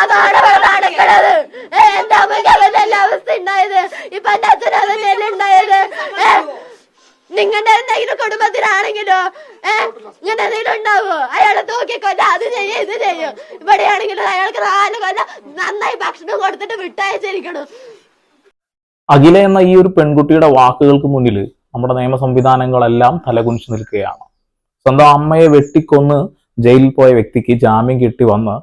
അതാണ് നടക്കണത് എന്റെ അമ്മയ്ക്ക് അതല്ല അവസ്ഥ ഉണ്ടായത്. ഇപ്പൊ എന്റെ അച്ഛൻ അതന്നെയല്ലേ ഉണ്ടായത്. നിങ്ങളുടെ എന്തെങ്കിലും കുടുംബത്തിലാണെങ്കിലോ ഏ ഇങ്ങനെ എന്തെങ്കിലും ഉണ്ടാവോ? അയാളെ തൂക്കിക്കൊല്ല അത് ചെയ്യും ഇത് ചെയ്യും. ഇവിടെയാണെങ്കിലും അയാൾക്ക് നാല് കൊല്ലം നന്നായി ഭക്ഷണം കൊടുത്തിട്ട് വിട്ടയച്ചിരിക്കണം. അഖില എന്ന ഈ ഒരു പെൺകുട്ടിയുടെ വാക്കുകൾക്ക് മുന്നിൽ നമ്മുടെ നിയമ സംവിധാനങ്ങളെല്ലാം തലകുനിച്ചു നിൽക്കുകയാണ്. സ്വന്തം അമ്മയെ വെട്ടിക്കൊന്ന് ജയിലിൽ പോയ വ്യക്തിക്ക് ജാമ്യം കിട്ടി വന്ന്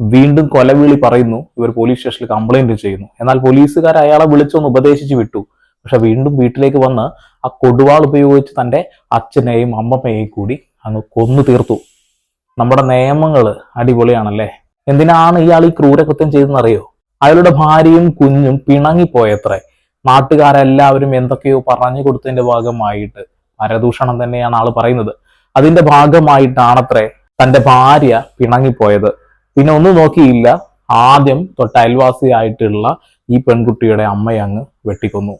വീണ്ടും കൊലവിളി പറയുന്നു. ഇവർ പോലീസ് സ്റ്റേഷനിൽ കംപ്ലൈന്റ് ചെയ്യുന്നു. എന്നാൽ പോലീസുകാർ അയാളെ വിളിച്ചൊന്ന് ഉപദേശിച്ച് വിട്ടു. പക്ഷെ വീണ്ടും വീട്ടിലേക്ക് വന്ന് ആ കൊടുവാൾ ഉപയോഗിച്ച് തന്റെ അച്ഛനെയും അമ്മമ്മയെയും കൂടി അങ്ങ് കൊന്നു തീർത്തു. നമ്മുടെ നിയമങ്ങൾ അടിപൊളിയാണല്ലേ? എന്തിനാണ് ഇയാൾ ഈ ക്രൂരകൃത്യം ചെയ്തെന്നറിയോ അയാളുടെ ഭാര്യയും കുഞ്ഞും പിണങ്ങിപ്പോയത്രേ. നാട്ടുകാരെല്ലാവരും എന്തൊക്കെയോ പറഞ്ഞു കൊടുത്തതിന്റെ ഭാഗമായിട്ട് പരദൂഷണം തന്നെയാണ് ആൾ പറയുന്നത്. അതിന്റെ ഭാഗമായിട്ടാണത്രേ തന്റെ ഭാര്യ പിണങ്ങിപ്പോയത്. പിന്നെ ഒന്നും നോക്കിയില്ല. ആദ്യം തൊട്ട് അയൽവാസിയായിട്ടുള്ള ഈ പെൺകുട്ടിയുടെ അമ്മയങ്ങ് വെട്ടിക്കൊന്നു.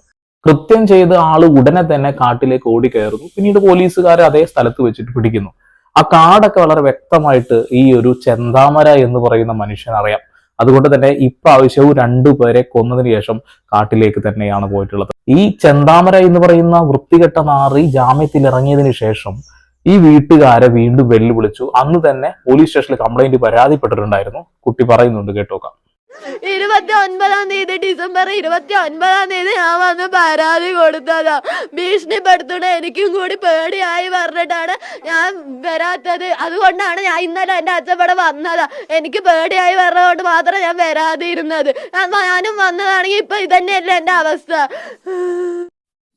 കൃത്യം ചെയ്ത് ആൾ ഉടനെ തന്നെ കാട്ടിലേക്ക് ഓടി കയറുന്നു പിന്നീട് പോലീസുകാർ അതേ സ്ഥലത്ത് വെച്ചിട്ട് പിടിക്കുന്നു. ആ കാടൊക്കെ വളരെ വ്യക്തമായിട്ട് ഈ ഒരു ചെന്താമര എന്ന് പറയുന്ന മനുഷ്യൻ അറിയാം. അതുകൊണ്ട് തന്നെ ഇപ്രാവശ്യവും രണ്ടുപേരെ കൊന്നതിന് ശേഷം കാട്ടിലേക്ക് തന്നെയാണ് പോയിട്ടുള്ളത്. ഈ ചെന്താമര എന്ന് പറയുന്ന വൃത്തികെട്ട നാറി ജാമ്യത്തിൽ ഇറങ്ങിയതിന് ശേഷം ഈ വീട്ടുകാരെ വീണ്ടും വെല്ലുവിളിച്ചു. അന്ന് തന്നെ പോലീസ് സ്റ്റേഷനിൽ കംപ്ലൈന്റ് പരാതിപ്പെട്ടിട്ടുണ്ടായിരുന്നു. കുട്ടി പറയുന്നുണ്ട് കേട്ടോക്കാം. ഇരുപത്തി ഒൻപതാം തീയതി ഡിസംബർ ഇരുപത്തി ഒൻപതാം തീയതി ഞാൻ വന്ന് പരാതി കൊടുത്തതാ. ഭീഷണിപ്പെടുത്തണ എനിക്കും കൂടി പേടിയായി പറഞ്ഞിട്ടാണ് ഞാൻ വരാത്തത്. അതുകൊണ്ടാണ് ഞാൻ ഇന്നലെ എന്റെ അച്ഛൻ ഇവിടെ വന്നതാ. എനിക്ക് പേടിയായി പറഞ്ഞതുകൊണ്ട് മാത്രം ഞാൻ വരാതിരുന്നത്. ഞാനും വന്നതാണെങ്കിൽ ഇപ്പൊ ഇതന്നെയല്ലേ എന്റെ അവസ്ഥ.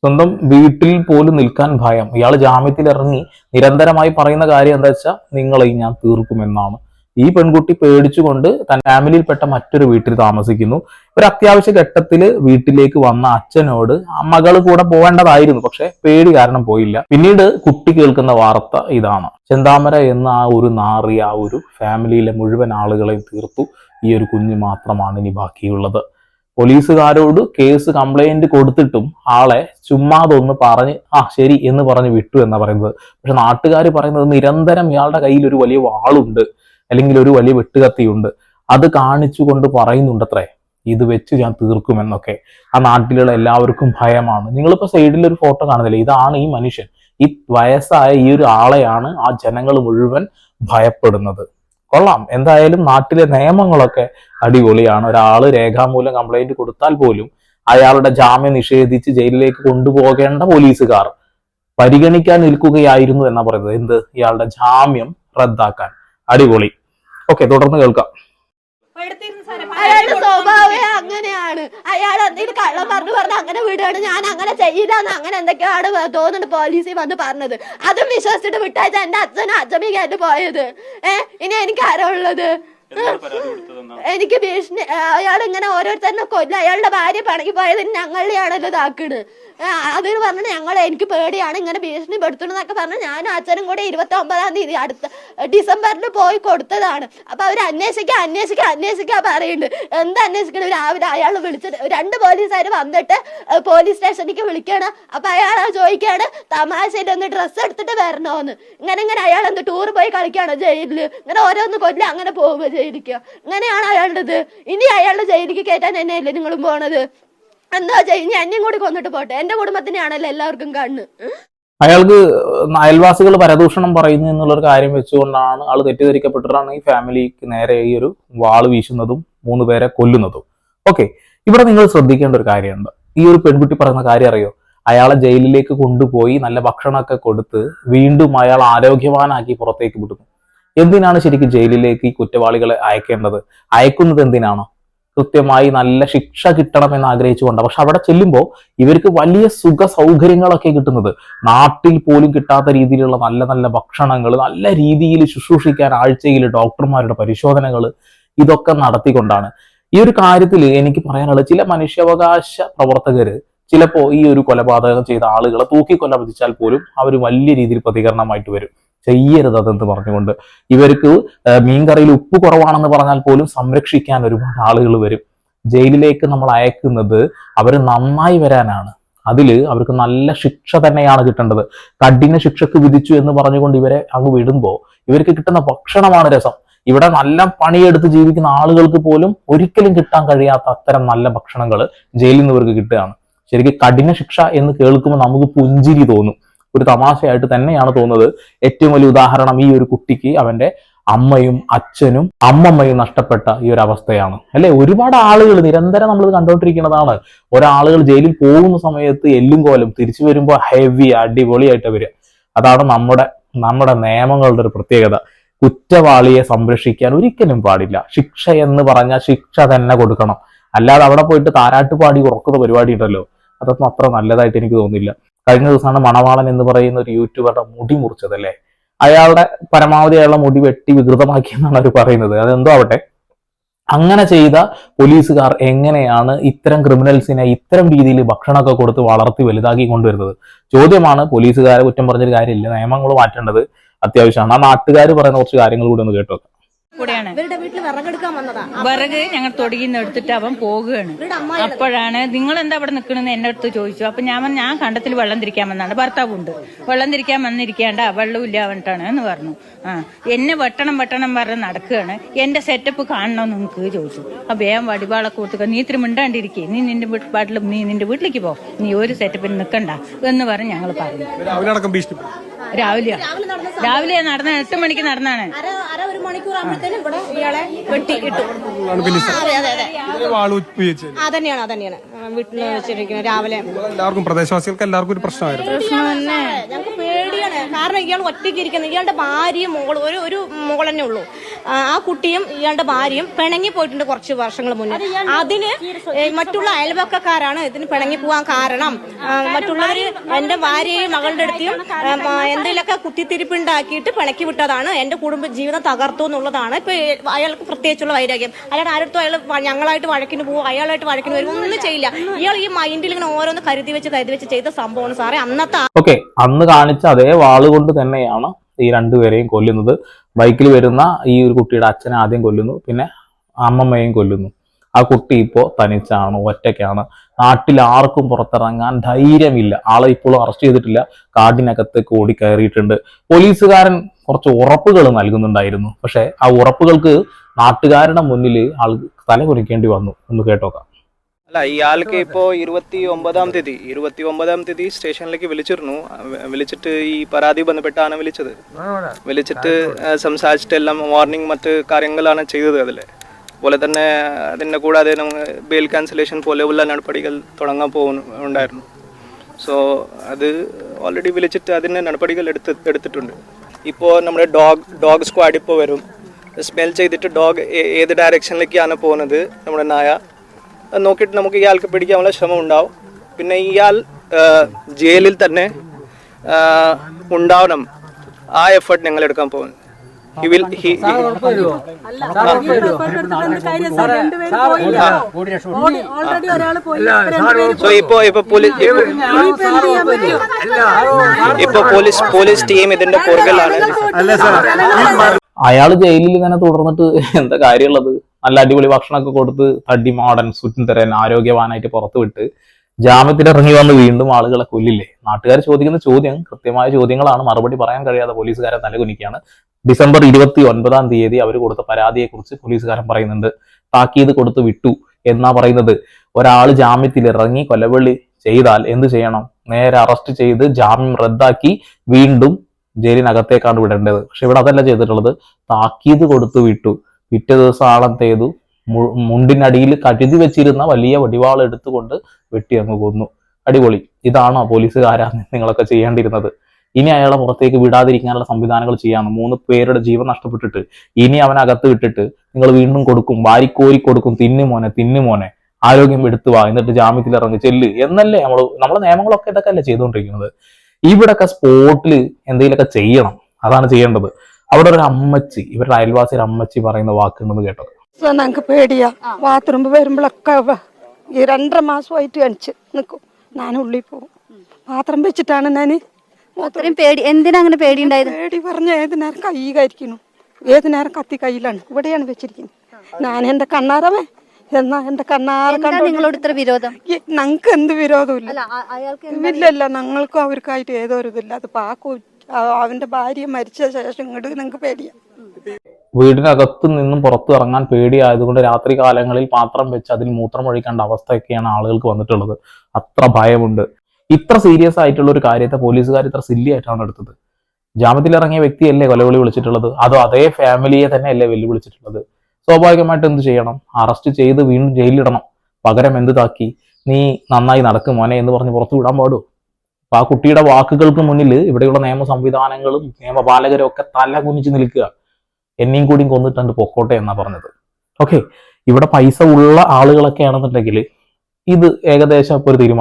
സ്വന്തം വീട്ടിൽ പോലും നിൽക്കാൻ ഭയം. ഇയാൾ ജാമ്യത്തിൽ ഇറങ്ങി നിരന്തരമായി പറയുന്ന കാര്യം എന്താ വെച്ചാൽ നിങ്ങളെ ഞാൻ തീർക്കുമെന്നാണ്. ഈ പെൺകുട്ടി പേടിച്ചുകൊണ്ട് തന്റെ ഫാമിലിയിൽപ്പെട്ട മറ്റൊരു വീട്ടിൽ താമസിക്കുന്നു. ഒരു അത്യാവശ്യ ഘട്ടത്തിൽ വീട്ടിലേക്ക് വന്ന അച്ഛനോട് മകൾ കൂടെ പോകേണ്ടതായിരുന്നു പക്ഷെ പേടി കാരണം പോയില്ല. പിന്നീട് കുട്ടി കേൾക്കുന്ന വാർത്ത ഇതാണ്. ചെന്താമര എന്ന ആ ഒരു നാറി ആ ഒരു ഫാമിലിയിലെ മുഴുവൻ ആളുകളെയും തീർത്തു. ഈ ഒരു കുഞ്ഞ് മാത്രമാണ് ഇനി ബാക്കിയുള്ളത്. പോലീസുകാരോട് കേസ് കംപ്ലൈന്റ് കൊടുത്തിട്ടും ആളെ ചുമ്മാതൊന്ന് പറഞ്ഞ് ആ ശരി എന്ന് പറഞ്ഞ് വിട്ടു എന്നാ പറയുന്നത്. പക്ഷെ നാട്ടുകാർ പറയുന്നത് നിരന്തരം ഇയാളുടെ കയ്യിൽ ഒരു വലിയ വാളുണ്ട് അല്ലെങ്കിൽ ഒരു വലിയ വെട്ടുകത്തിയുണ്ട്. അത് കാണിച്ചുകൊണ്ട് പറയുന്നുണ്ടത്രേ ഇത് വെച്ച് ഞാൻ തീർക്കുമെന്നൊക്കെ ആ നാട്ടിലുള്ള എല്ലാവർക്കും ഭയമാണ്. നിങ്ങളിപ്പോ സൈഡിൽ ഒരു ഫോട്ടോ കാണുന്നില്ലേ? ഇതാണ് ഈ മനുഷ്യൻ. ഈ വയസ്സായ ഈ ഒരു ആളെയാണ് ആ ജനങ്ങൾ മുഴുവൻ ഭയപ്പെടുന്നത്. കൊള്ളാം. എന്തായാലും നാട്ടിലെ നിയമങ്ങളൊക്കെ അടിപൊളിയാണ്. ഒരാൾ രേഖാമൂലം കംപ്ലൈന്റ് കൊടുത്താൽ പോലും അയാളുടെ ജാമ്യം നിഷേധിച്ച് ജയിലിലേക്ക് കൊണ്ടുപോകേണ്ട പോലീസുകാർ പരിഗണിക്കാൻ നിൽക്കുകയായിരുന്നു എന്നാ പറയുന്നത്. എന്ത്? ഇയാളുടെ ജാമ്യം റദ്ദാക്കാൻ. അടിപൊളി. ഓക്കെ തുടർന്ന് കേൾക്കാം. അയാളുടെ സ്വഭാവം അങ്ങനെയാണ്. അയാൾ എന്തെങ്കിലും കള്ളം പറഞ്ഞു പറഞ്ഞ് അങ്ങനെ വിടുകയാണ്. ഞാൻ അങ്ങനെ ചെയ്യില്ലെന്ന് അങ്ങനെ എന്തൊക്കെയാണ് തോന്നുന്നുണ്ട് പോലീസിൽ വന്ന് പറഞ്ഞത്? അതും വിശ്വസിച്ചിട്ട് വിട്ടാച്ച എന്റെ അച്ഛനും അച്ഛമ്മയ്ക്കായിട്ട് പോയത്. ഏഹ് ഇനി എനിക്ക് ആരാ ഉള്ളത്? എനിക്ക് ഭീഷണി അയാൾ ഇങ്ങനെ ഓരോരുത്തരിനെ കൊല്ല. അയാളുടെ ഭാര്യ പണങ്ങി പോയതിന് ഞങ്ങളുടെയാണല്ലോ ഇതാക്കണ് അതിന് പറഞ്ഞു ഞങ്ങൾ എനിക്ക് പേടിയാണ് ഇങ്ങനെ ഭീഷണി പെടുത്തണെന്നൊക്കെ പറഞ്ഞു ഞാനും അച്ഛനും കൂടെ ഇരുപത്തി ഒമ്പതാം തീയതി അടുത്ത ഡിസംബറിൽ പോയി കൊടുത്തതാണ്. അപ്പൊ അവർ അന്വേഷിക്കുക അന്വേഷിക്കുക അന്വേഷിക്കുക പറയുന്നുണ്ട് എന്താ അന്വേഷിക്കണം? രാവിലെ അയാൾ വിളിച്ചിട്ട് രണ്ട് പോലീസുകാർ വന്നിട്ട് പോലീസ് സ്റ്റേഷനിലേക്ക് വിളിക്കണം. അപ്പൊ അയാൾ ചോദിക്കാണ് തമാശയിൽ ഒന്ന് ഡ്രസ്സ് എടുത്തിട്ട് വരണോന്ന്. ഇങ്ങനെ ഇങ്ങനെ അയാൾ എന്ത് ടൂർ പോയി കളിക്കാണോ ജയിലിൽ ഇങ്ങനെ ഓരോന്ന് കൊല്ല അങ്ങനെ പോകുമ്പോ ജയിലിക്ക് ഇങ്ങനെയാണ് അയാളുടേത്. ഇനി അയാളുടെ ജയിലിക്ക് കയറ്റാൻ തന്നെയല്ലേ നിങ്ങളും പോണത്. എന്താ ചെയ്യ ഇനി എന്നെയും കൂടി കൊന്നിട്ട് പോട്ടെ. എന്റെ കുടുംബത്തിനെയാണല്ലോ എല്ലാവർക്കും കണ്ണ്. അയാൾക്ക് അയൽവാസികൾ പരദൂഷണം പറയുന്നു എന്നുള്ളൊരു കാര്യം വെച്ചുകൊണ്ടാണ് ആൾ തെറ്റിദ്ധരിക്കപ്പെട്ടിട്ടാണ് ഈ ഫാമിലിക്ക് നേരെ ഈ ഒരു വാൾ വീശുന്നതും മൂന്ന് പേരെ കൊല്ലുന്നതും. ഓക്കെ ഇവിടെ നിങ്ങൾ ശ്രദ്ധിക്കേണ്ട ഒരു കാര്യമുണ്ട്. ഈ ഒരു പെൺകുട്ടി പറയുന്ന കാര്യം അറിയോ? അയാളെ ജയിലിലേക്ക് കൊണ്ടുപോയി നല്ല ഭക്ഷണമൊക്കെ കൊടുത്ത് വീണ്ടും അയാൾ ആരോഗ്യവാനാക്കി പുറത്തേക്ക് വിടുന്നു. എന്തിനാണ് ശരിക്കും ജയിലിലേക്ക് ഈ കുറ്റവാളികളെ അയക്കേണ്ടത്? അയക്കുന്നത് എന്തിനാണ്? കൃത്യമായി നല്ല ശിക്ഷ കിട്ടണം എന്ന് ആഗ്രഹിച്ചുകൊണ്ട് പക്ഷെ അവിടെ ചെല്ലുമ്പോൾ ഇവർക്ക് വലിയ സുഖ സൗകര്യങ്ങളൊക്കെ കിട്ടുന്നത്. നാട്ടിൽ പോലും കിട്ടാത്ത രീതിയിലുള്ള നല്ല നല്ല ഭക്ഷണങ്ങൾ നല്ല രീതിയിൽ ശുശ്രൂഷിക്കാൻ ആഴ്ചയിൽ ഡോക്ടർമാരുടെ പരിശോധനകൾ ഇതൊക്കെ നടത്തിക്കൊണ്ടാണ്. ഈ ഒരു കാര്യത്തിൽ എനിക്ക് പറയാനുള്ളത് ചില മനുഷ്യാവകാശ പ്രവർത്തകർ ചിലപ്പോൾ ഈ ഒരു കൊലപാതകം ചെയ്ത ആളുകളെ തൂക്കിക്കൊല്ല വിധിച്ചാൽ പോലും അവർ വലിയ രീതിയിൽ പ്രതികരണമായിട്ട് വരും. ചെയ്യരുത് അതെന്ന് പറഞ്ഞുകൊണ്ട്. ഇവർക്ക് മീൻകറിയിൽ ഉപ്പ് കുറവാണെന്ന് പറഞ്ഞാൽ പോലും സംരക്ഷിക്കാൻ ഒരുപാട് ആളുകൾ വരും. ജയിലിലേക്ക് നമ്മൾ അയക്കുന്നത് അവർ നന്നായി വരാനാണ്. അതിൽ അവർക്ക് നല്ല ശിക്ഷ തന്നെയാണ് കിട്ടേണ്ടത്. കഠിന ശിക്ഷക്ക് വിധിച്ചു എന്ന് പറഞ്ഞുകൊണ്ട് ഇവരെ അങ്ങ് വിടുമ്പോൾ ഇവർക്ക് കിട്ടുന്ന ഭക്ഷണമാണ് രസം. ഇവിടെ നല്ല പണിയെടുത്ത് ജീവിക്കുന്ന ആളുകൾക്ക് പോലും ഒരിക്കലും കിട്ടാൻ കഴിയാത്ത അത്തരം നല്ല ഭക്ഷണങ്ങൾ ജയിലിൽ നിന്ന് ഇവർക്ക് കിട്ടുകയാണ്. ശരിക്കും കഠിന ശിക്ഷ എന്ന് കേൾക്കുമ്പോൾ നമുക്ക് പുഞ്ചിരി തോന്നും. ഒരു തമാശയായിട്ട് തന്നെയാണ് തോന്നുന്നത്. ഏറ്റവും വലിയ ഉദാഹരണം ഈ ഒരു കുട്ടിക്ക് അവന്റെ അമ്മയും അച്ഛനും അമ്മമ്മയും നഷ്ടപ്പെട്ട ഈ ഒരു അവസ്ഥയാണ്. അല്ലെ? ഒരുപാട് ആളുകൾ നിരന്തരം നമ്മൾ കണ്ടുകൊണ്ടിരിക്കുന്നതാണ് ഒരാളുകൾ ജയിലിൽ പോകുന്ന സമയത്ത് എല്ലും കോലും തിരിച്ചു വരുമ്പോൾ ഹെവി അടിപൊളിയായിട്ട് വരിക. അതാണ് നമ്മുടെ നമ്മുടെ നിയമങ്ങളുടെ ഒരു പ്രത്യേകത. കുറ്റവാളിയെ സംരക്ഷിക്കാൻ ഒരിക്കലും പാടില്ല. ശിക്ഷ എന്ന് പറഞ്ഞാൽ ശിക്ഷ തന്നെ കൊടുക്കണം. അല്ലാതെ അവിടെ പോയിട്ട് താരാട്ടുപാടി ഉറക്കുന്ന പരിപാടി ഉണ്ടല്ലോ. അതൊന്നും അത്ര നല്ലതായിട്ട് എനിക്ക് തോന്നുന്നില്ല കഴിഞ്ഞ ദിവസമാണ് മണവാളൻ എന്ന് പറയുന്ന ഒരു യൂട്യൂബറുടെ മുടി മുറിച്ചത് മുറിച്ചതല്ലേ? അയാളുടെ പരമാവധി അയാളുടെ മുടി വെട്ടി വികൃതമാക്കി എന്നാണ് അവർ പറയുന്നത്. അതെന്തോ ആവട്ടെ? അങ്ങനെ ചെയ്ത പോലീസുകാർ എങ്ങനെയാണ് ഇത്തരം ക്രിമിനൽസിനെ ഇത്തരം രീതിയിൽ ഭക്ഷണമൊക്കെ കൊടുത്ത് വളർത്തി വലുതാക്കി കൊണ്ടുവരുന്നത്? ചോദ്യമാണ് പോലീസുകാരെ കുറ്റം പറഞ്ഞൊരു കാര്യമില്ല. നിയമങ്ങൾ മാറ്റേണ്ടത് അത്യാവശ്യമാണ്. ആ നാട്ടുകാർ പറയുന്ന കുറച്ച് കാര്യങ്ങൾ കൂടി ഒന്ന് കേട്ടോ കൂടെയാണ്. ഇവരുടെ വീട്ടിൽ വിറകെടുക്കാൻ വന്നതാ. വിറക് ഞങ്ങൾ തൊടിയിൽ എടുത്തിട്ട് അവൻ പോകുകയാണ്. അപ്പോഴാണ് നിങ്ങൾ എന്താ അവിടെ നിൽക്കണമെന്ന് എന്റെ അടുത്ത് ചോദിച്ചു. അപ്പൊ ഞാൻ പറഞ്ഞു, ഞാൻ കണ്ടത്തിൽ വെള്ളം തിരിക്കാൻ വന്നാണ്. ഭർത്താവുണ്ട് വെള്ളം തിരിക്കാൻ വന്നിരിക്കേണ്ട വെള്ളമില്ല അവൻട്ടാണ് എന്ന് പറഞ്ഞു. ആ എന്നെ വെട്ടണം വെട്ടണം പറഞ്ഞ് നടക്കുകയാണ്. എന്റെ സെറ്റപ്പ് കാണണം നിങ്ങൾക്ക് ചോദിച്ചു. അപ്പൊ വേഗം വടിവാളെ കൊടുത്തുക നീ ഇത്തിരി മിണ്ടാണ്ടിരിക്കേ. നീ നിന്റെ വീട്ടിൽ നീ നിന്റെ വീട്ടിലേക്ക് പോ. നീ ഒരു സെറ്റപ്പിന് നിൽക്കണ്ട എന്ന് പറഞ്ഞ് ഞങ്ങൾ പറഞ്ഞു. രാവിലെ രാവിലെ നടന്ന എട്ട് മണിക്ക് നടന്നാണ്. അര അര ഒരു മണിക്കൂർ ആകുമ്പോഴത്തേനും ഇവിടെ ഇയാളെ വെട്ടി കിട്ടും അതെ അതെ അതെ. അതന്നെയാണ് അതന്നെയാണ് വീട്ടിൽ വെച്ചിരിക്കുന്നത് രാവിലെ. എല്ലാവർക്കും പ്രദേശവാസികൾക്ക് എല്ലാവർക്കും ഒരു പ്രശ്നമായിരുന്നു. ഞങ്ങൾക്ക് പേടിയാണ്. കാരണം ഇയാൾ ഒറ്റയ്ക്ക് ഇരിക്കുന്നത്. ഇയാളുടെ ഭാര്യയും മോൾ ഒരു ഒരു മോൾ തന്നെ ഉള്ളൂ. ആ കുട്ടിയും ഇയാളുടെ ഭാര്യയും പിണങ്ങി പോയിട്ടുണ്ട് കുറച്ച് വർഷങ്ങൾ മുന്നേ. അതിന് മറ്റുള്ള അയൽവക്കക്കാരാണ് ഇതിന് പിണങ്ങി പോകാൻ കാരണം. ആ, മറ്റുള്ളവര് എന്റെ ഭാര്യയും മകളുടെ അടുത്തും എന്തെങ്കിലുമൊക്കെ കുത്തിത്തിരിപ്പുണ്ടാക്കിയിട്ട് പിണക്കി വിട്ടതാണ്. എന്റെ കുടുംബ ജീവിതം തകർത്തു എന്നുള്ളതാണ് ഇപ്പൊ ഏ, അയാൾക്ക് പ്രത്യേകിച്ചുള്ള വൈരാഗ്യം. അയാൾ ആരടുത്തും അയാൾ ഞങ്ങളായിട്ട് വഴക്കിന് പോകും അയാളായിട്ട് വഴക്കിന് വരും ഒന്നും ചെയ്യില്ല. ഇയാൾ ഈ മൈൻഡിൽ ഇങ്ങനെ ഓരോന്ന് കരുതി വെച്ച് കരുതി വെച്ച് ചെയ്ത സംഭവമാണ് സാറേ. അന്നത്തെ ഓക്കെ അന്ന് കാണിച്ച അതേ വാൾ കൊണ്ട് തന്നെയാണ് ഈ രണ്ടുപേരെയും കൊല്ലുന്നത്. ബൈക്കിൽ വരുന്ന ഈ ഒരു കുട്ടിയുടെ അച്ഛനെ ആദ്യം കൊല്ലുന്നു. പിന്നെ അമ്മമ്മയും കൊല്ലുന്നു. ആ കുട്ടി ഇപ്പോ തനിച്ചാണ് ഒറ്റയ്ക്കാണ്. നാട്ടിൽ ആർക്കും പുറത്തിറങ്ങാൻ ധൈര്യമില്ല. ആളെ ഇപ്പോഴും അറസ്റ്റ് ചെയ്തിട്ടില്ല. കാടിനകത്തേക്ക് കൂടി കയറിയിട്ടുണ്ട് പോലീസുകാരൻ കുറച്ച് ഉറപ്പുകൾ നൽകുന്നുണ്ടായിരുന്നു. പക്ഷെ ആ ഉറപ്പുകൾക്ക് നാട്ടുകാരുടെ മുന്നിൽ ആൾ തല കുറിക്കേണ്ടി വന്നു. ഒന്ന് കേട്ടോക്കാം. അല്ല ഇയാൾക്ക് ഇപ്പോൾ ഇരുപത്തി ഒമ്പതാം തീയതി ഇരുപത്തി ഒമ്പതാം തീയതി സ്റ്റേഷനിലേക്ക് വിളിച്ചിരുന്നു. വിളിച്ചിട്ട് ഈ പരാതി ബന്ധപ്പെട്ടാണ് വിളിച്ചത്. വിളിച്ചിട്ട് ആ, സംസാരിച്ചിട്ട് എല്ലാം വാർണിംഗ് മറ്റ് കാര്യങ്ങളാണ് ചെയ്തത് അതിൽ അതുപോലെ തന്നെ അതിന്റെ കൂടാതെ നമ്മൾ ബെയിൽ ക്യാൻസലേഷൻ പോലെയുള്ള നടപടികൾ തുടങ്ങാൻ പോകുന്നുണ്ടായിരുന്നു സോ അത് ഓൾറെഡി വിളിച്ചിട്ട് അതിന്റെ നടപടികൾ എടുത്ത് എടുത്തിട്ടുണ്ട്. ഇപ്പോൾ നമ്മുടെ ഡോഗ് ഡോഗ് സ്ക്വാഡ് ഇപ്പോൾ വരും. സ്മെൽ ചെയ്തിട്ട് ഡോഗ് ഏത് ഡയറക്ഷനിലേക്കാണ് പോകുന്നത് നമ്മുടെ നായ. നോക്കിയിട്ട് നമുക്ക് ഇയാൾക്ക് പിടിക്കാനുള്ള ശ്രമം ഉണ്ടാവും. പിന്നെ ഇയാൾ ജയിലിൽ തന്നെ ഉണ്ടാവണം ആ എഫേർട്ട് ഞങ്ങൾ എടുക്കാൻ പോകുന്നു He വിൽ ഹി സോ ഇപ്പോ ഇപ്പൊ പോലീസ് ഇപ്പോ പോലീസ് പോലീസ് ടീം ഇതിന്റെ പുറകിലാണ്. അയാൾ ജയിലിൽ ഇങ്ങനെ തുടർന്നിട്ട് എന്താ കാര്യമുള്ളത്? നല്ല അടിപൊളി ഭക്ഷണമൊക്കെ കൊടുത്ത് തടി മോഡൻ സുന്ദരൻ ആരോഗ്യവാനായിട്ട് പുറത്തു വിട്ട് ജാമ്യത്തിൽ ഇറങ്ങി വന്ന് വീണ്ടും ആളുകളെ കൊല്ലില്ലേ? നാട്ടുകാർ ചോദിക്കുന്ന ചോദ്യം കൃത്യമായ ചോദ്യങ്ങളാണ്. മറുപടി പറയാൻ കഴിയാതെ പോലീസുകാരെ തലകുനിക്കുകയാണ്. ഡിസംബർ ഇരുപത്തി ഒൻപതാം തീയതി അവർ കൊടുത്ത പരാതിയെക്കുറിച്ച് പോലീസുകാരൻ പറയുന്നുണ്ട്. താക്കീത് കൊടുത്ത് വിട്ടു എന്നാ പറയുന്നത്. ഒരാൾ ജാമ്യത്തിൽ ഇറങ്ങി കൊലവിളി ചെയ്താൽ എന്ത് ചെയ്യണം? നേരെ അറസ്റ്റ് ചെയ്ത് ജാമ്യം റദ്ദാക്കി വീണ്ടും ജയിലിനകത്തേക്കാണ് വിടേണ്ടത്. പക്ഷെ ഇവിടെ അതല്ല ചെയ്തിട്ടുള്ളത്. താക്കീത് കൊടുത്തു വിട്ടു. പിറ്റേ ദിവസം ആളത്തെ ചെയ്തു മുണ്ടിനടിയിൽ കരുതി വെച്ചിരുന്ന വലിയ വടിവാൾ എടുത്തുകൊണ്ട് വെട്ടി അങ്ങ് കൊന്നു. അടിപൊളി. ഇതാണോ പോലീസുകാരാ നിങ്ങളൊക്കെ ചെയ്യേണ്ടിയിരുന്നത്. ഇനി അയാളെ പുറത്തേക്ക് വിടാതിരിക്കാനുള്ള സംവിധാനങ്ങൾ ചെയ്യാമെന്ന് മൂന്ന് പേരുടെ ജീവൻ നഷ്ടപ്പെട്ടിട്ട് ഇനി അവൻ അകത്ത് വിട്ടിട്ട് നിങ്ങൾ വീണ്ടും കൊടുക്കും. വാരിക്കോരി കൊടുക്കും. തിന്നു മോനെ തിന്നു മോനെ. ആരോഗ്യം എടുത്തു വാ. എന്നിട്ട് ജാമ്യത്തിൽ ഇറങ്ങി. ചെല്ല്. എന്നല്ലേ നമ്മൾ നമ്മളെ നിയമങ്ങളൊക്കെ ഇതൊക്കെ അല്ലേ ചെയ്തുകൊണ്ടിരിക്കുന്നത്. ഇവിടൊക്കെ സ്പോട്ടിൽ എന്തെങ്കിലുമൊക്കെ ചെയ്യണം. അതാണ് ചെയ്യേണ്ടത്. അവിടെ ഒരു അമ്മച്ചി ഇവരുടെ അയൽവാസിയുടെ അമ്മച്ചി പറയുന്ന വാക്കുണ്ടെന്ന് കേട്ടത്. സോ ഞങ്ങൾക്ക് പേടിയാ. ബാത്റൂം വരുമ്പോഴൊക്കെ ഈ രണ്ടര മാസമായിട്ട് അണിച്ച് നിൽക്കും ഞാൻ ഉള്ളിൽ പോകും പാത്രം വെച്ചിട്ടാണ് ഞാൻ അത്രയും പേടി. എന്തിനാ അങ്ങനെ പേടിയുണ്ടായത്? പേടി പറഞ്ഞ ഏത് നേരം കൈ കരിക്കുന്നു ഏത് നേരം കത്തി കയ്യിലാണ്? ഇവിടെയാണ് വെച്ചിരിക്കുന്നത്. ഞാൻ എന്റെ കണ്ണാറവേ. എന്നാ എന്റെ കണ്ണാറ കണ്ടോ നിങ്ങളോട് ഇത്ര വിരോധം? ഞങ്ങൾക്ക് എന്ത് വിരോധമില്ല അല്ല അ- അയാൾക്ക് ഇല്ല ഇല്ല ഞങ്ങൾക്കും അവർക്കായിട്ട് ഏതോ ഒരു ഇതില്ല. അത് പാക്കു അവന്റെ ഭാര്യ മരിച്ച ശേഷം ഇങ്ങോട്ട് നിങ്ങൾക്ക് പേടിയാ. വീടിനകത്ത് നിന്നും പുറത്തു ഇറങ്ങാൻ പേടിയായതുകൊണ്ട് രാത്രി കാലങ്ങളിൽ പാത്രം വെച്ച് അതിൽ മൂത്രം ഒഴിക്കേണ്ട അവസ്ഥയൊക്കെയാണ് ആളുകൾക്ക് വന്നിട്ടുള്ളത്. അത്ര ഭയമുണ്ട്. ഇത്ര സീരിയസ് ആയിട്ടുള്ള ഒരു കാര്യത്തെ പോലീസുകാർ ഇത്ര സില്ലി ആയിട്ടാണ് എടുത്തത്. ജാമ്യത്തിൽ ഇറങ്ങിയ വ്യക്തിയല്ലേ കൊലവിളി വിളിച്ചിട്ടുള്ളത്? അതോ അതേ ഫാമിലിയെ തന്നെ അല്ലേ വെല്ലുവിളിച്ചിട്ടുള്ളത്? സ്വാഭാവികമായിട്ട് എന്ത് ചെയ്യണം? അറസ്റ്റ് ചെയ്ത് വീണ്ടും ജയിലിലിടണം പകരം എന്ത് താക്കി? നീ നന്നായി നടക്കും മോനെ എന്ന് പറഞ്ഞ് പുറത്തു വിടാൻ പാടു അപ്പൊ ആ കുട്ടിയുടെ വാക്കുകൾക്ക് മുന്നിൽ ഇവിടെയുള്ള നിയമ സംവിധാനങ്ങളും നിയമപാലകരും ഒക്കെ തല കുനിച്ച് നിൽക്കുക. എന്നെയും കൂടിയും കൊന്നിട്ടുണ്ട് പൊക്കോട്ടെ എന്നാ പറഞ്ഞത്. ഓക്കെ ഇവിടെ പൈസ ഉള്ള ആളുകളൊക്കെ ആണെന്നുണ്ടെങ്കിൽ ഇത് ഏകദേശം ഒരു ഒരു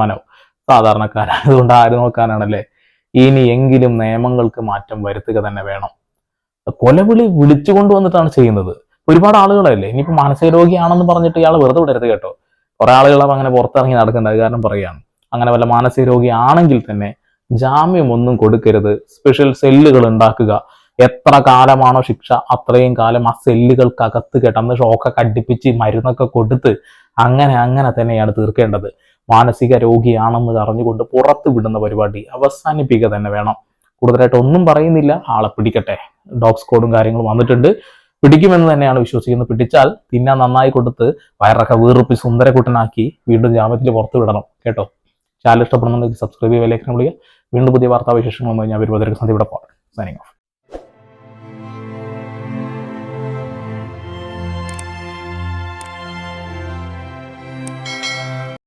തീരുമാനവും സാധാരണക്കാരായതുകൊണ്ട് ആര് നോക്കാനാണല്ലേ? ഇനി എങ്കിലും നിയമങ്ങൾക്ക് മാറ്റം വരുത്തുക തന്നെ വേണം. കൊലവിളി വിളിച്ചു കൊണ്ടുവന്നിട്ടാണ് ചെയ്യുന്നത്. ഒരുപാട് ആളുകളല്ലേ? ഇനിയിപ്പോൾ മാനസിക രോഗിയാണെന്ന് പറഞ്ഞിട്ട് ഇയാൾ വെറുതെ വിടരുത് കേട്ടോ. കുറെ ആളുകളെ അങ്ങനെ പുറത്തിറങ്ങി നടക്കേണ്ട അത് കാരണം പറയുകയാണ്. അങ്ങനെ വല്ല മാനസിക രോഗി ആണെങ്കിൽ തന്നെ ജാമ്യം ഒന്നും കൊടുക്കരുത്. സ്പെഷ്യൽ സെല്ലുകൾ ഉണ്ടാക്കുക. എത്ര കാലമാണോ ശിക്ഷ അത്രയും കാലം ആ സെല്ലുകൾക്കകത്ത് കിടന്ന് ഷോക്കൊക്കെ അടുപ്പിച്ച് മരുന്നൊക്കെ കൊടുത്ത് അങ്ങനെ അങ്ങനെ തന്നെയാണ് തീർക്കേണ്ടത്. മാനസിക രോഗിയാണെന്ന് അറിഞ്ഞുകൊണ്ട് പുറത്ത് വിടുന്ന പരിപാടി അവസാനിപ്പിക്കുക തന്നെ വേണം. കൂടുതലായിട്ട് ഒന്നും പറയുന്നില്ല. ആളെ പിടിക്കട്ടെ. ഡോഗ് സ്കോഡും കാര്യങ്ങളും വന്നിട്ടുണ്ട്. പിടിക്കുമെന്ന് തന്നെയാണ് വിശ്വസിക്കുന്നത്. പിടിച്ചാൽ തിന്നാൻ നന്നായി കൊടുത്ത് വയറൊക്കെ വീർപ്പി സുന്ദരക്കുട്ടനാക്കി വീണ്ടും ജാമ്യത്തിൽ പുറത്ത് വിടണം. കേട്ടോ? ചാനൽ ഇഷ്ടപ്പെടുന്നുണ്ടെങ്കിൽ സബ്സ്ക്രൈബ് ചെയ്യുക ലേഖനം വിളിക്കുക വീണ്ടും പുതിയ വാർത്താ വിശേഷങ്ങളുമായി ഞാൻ വരുമ്പോൾ സന്ധ്യ ഇവിടെ പോകാം സൈനിങ് ഓഫ്